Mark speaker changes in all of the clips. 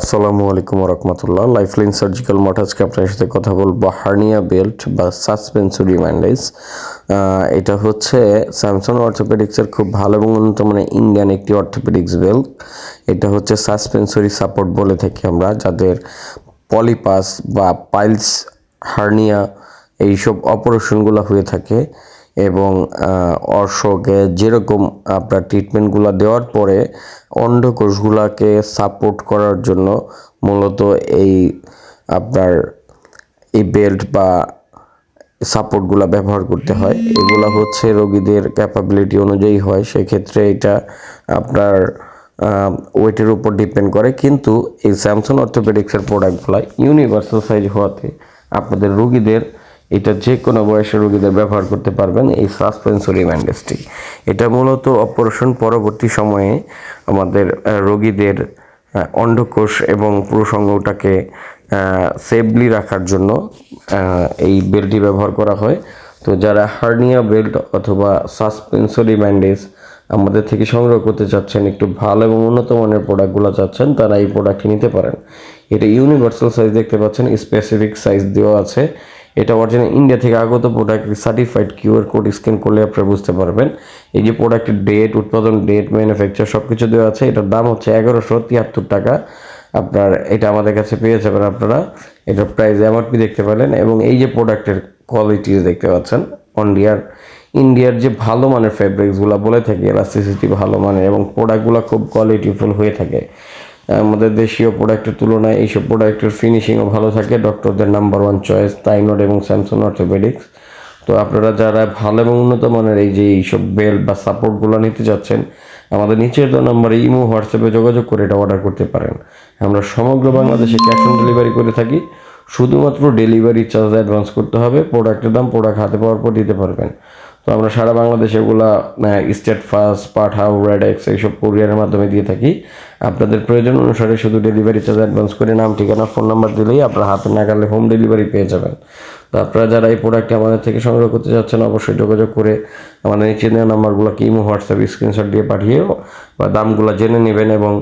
Speaker 1: আসসালামু আলাইকুম রহমতুল্লাহ। Lifeline surgical মঠ আপনার সাথে কথা বলব। হার্নিয়া বেল্ট বা সাসপেন্সরি ম্যান্ডেজ এটা হচ্ছে স্যামসং অর্থোপেডিক্সের খুব ভালো এবং উন্নত মানে ইন্ডিয়ান একটি অর্থোপেডিক্স বেল্ট এটা হচ্ছে সাসপেন্সরি সাপোর্ট বলে থাকি আমরা, যাদের পলিপাস বা পাইলস হার্নিয়া এইসব অপারেশনগুলো হয়ে থাকে। এবং অর্শকে যেরকম আপনার ট্রিটমেন্টগুলো দেওয়ার পরে অন্ডকোষগুলোকে সাপোর্ট করার জন্য মূলত এই আপনার এই বেল্ট বা সাপোর্টগুলো ব্যবহার করতে হয়। এগুলো হচ্ছে রোগীদের ক্যাপাবিলিটি অনুযায়ী হয়। সেক্ষেত্রে এটা আপনার ওয়েটের উপর ডিপেন্ড করে। কিন্তু এই স্যামসং অর্থোপেডিক্সের প্রোডাক্টগুলো ইউনিভার্সাল সাইজ হওয়াতে আপনাদের রোগীদের এটা যে কোনো বয়সের রোগীদের ব্যবহার করতে পারবেন এই সাসপেন্সরি ব্যান্ডেজটি এটা মূলত অপারেশন পরবর্তী সময়ে আমাদের রোগীদের অন্ডকোষ এবং পুরুষঙ্গটাকে সেফলি রাখার জন্য এই বেল্টটি ব্যবহার করা হয়। তো যারা হার্নিয়া বেল্ট অথবা সাসপেন্সরি ব্যান্ডেজ আমাদের থেকে সংগ্রহ করতে চাচ্ছেন, একটু ভালো এবং উন্নত মানের প্রোডাক্টগুলো চাচ্ছেন, তারা এই প্রোডাক্টটি নিতে পারেন। এটা ইউনিভার্সাল সাইজ দেখতে পাচ্ছেন স্পেসিফিক সাইজ দেওয়া আছে। এটা অরিজিনাল ইন্ডিয়া থেকে আগত product certified QR code scan করলে আপনারা বুঝতে পারবেন। এই যে প্রোডাক্টের ডেট উৎপাদন ডেট ম্যানুফ্যাকচার সব কিছু দেওয়া আছে, এটার দাম হচ্ছে এগারোশো তিয়াত্তর টাকা। আপনার এটা আমাদের কাছে পেয়ে যাবেন আপনারা। এটার প্রাইস এমআরপি দেখতে পেলেন এবং এই যে প্রোডাক্টের কোয়ালিটি দেখতে পাচ্ছেন ইন্ডিয়ার ইন্ডিয়ার যে ভালো মানের ফেব্রিক্সগুলো বলে থাকে এলাস্টিসিটি ভালো মানের, এবং প্রোডাক্টগুলো খুব কোয়ালিটিফুল হয়ে থাকে। আমাদের দেশীয় প্রোডাক্টের তুলনায় এইসব প্রোডাক্টের ফিনিশিংও ভালো থাকে। ডক্টরদের নাম্বার ওয়ান চয়েস তাইনড এবং স্যামসং অর্থোপেডিক্স তো আপনারা যারা ভালো এবং উন্নত মানের এই যে এইসব বেল্ট বা সাপোর্টগুলো নিতে যাচ্ছেন, আমাদের নিচের দেওয়া নাম্বারে ইমো হোয়াটসঅ্যাপে যোগাযোগ করে এটা অর্ডার করতে পারেন। আমরা সমগ্র বাংলাদেশে ক্যাশ অন ডেলিভারি করে থাকি। শুধুমাত্র ডেলিভারি চার্জ অ্যাডভান্স করতে হবে। প্রোডাক্টের দাম প্রোডাক্ট হাতে পাওয়ার পর দিতে পারবেন। তো আমরা সারা বাংলাদেশে এগুলা স্টেট ফাস্ট পাঠাও রেডেক্স এইসব কোরিয়ারের মাধ্যমে দিয়ে থাকি। আপনাদের প্রয়োজন অনুসারে শুধু ডেলিভারি চার্জ অ্যাডভান্স করে নাম, ঠিকানা ফোন নাম্বার দিলেই আপনার হাতে নাগালে হোম ডেলিভারি পেয়ে যাবেন। তো আপনারা যারা এই প্রোডাক্টটি আমাদের থেকে সংগ্রহ করতে যাচ্ছেন, অবশ্যই যোগাযোগ করে আমাদের নিচে দেওয়া নাম্বারগুলোকে ইমো, হোয়াটসঅ্যাপ স্ক্রিনশট দিয়ে পাঠিয়েও বা দামগুলো জেনে নেবেন এবং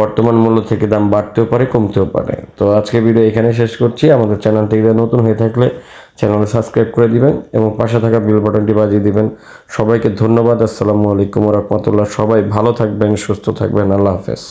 Speaker 1: বর্তমান মূল্য থেকে দাম বাড়তেও পারে, কমতেও পারে। তো আজকে ভিডিও এখানে শেষ করছি। আমাদের চ্যানেলটি নতুন হয়ে থাকলে চ্যানেলে সাবস্ক্রাইব করে দিবেন এবং পাশে থাকা বেল বাটনটি বাজিয়ে দিবেন। সবাইকে ধন্যবাদ। আসসালামু আলাইকুম রহমতুল্লাহ। সবাই ভালো থাকবেন, সুস্থ থাকবেন। আল্লাহ হাফেজ।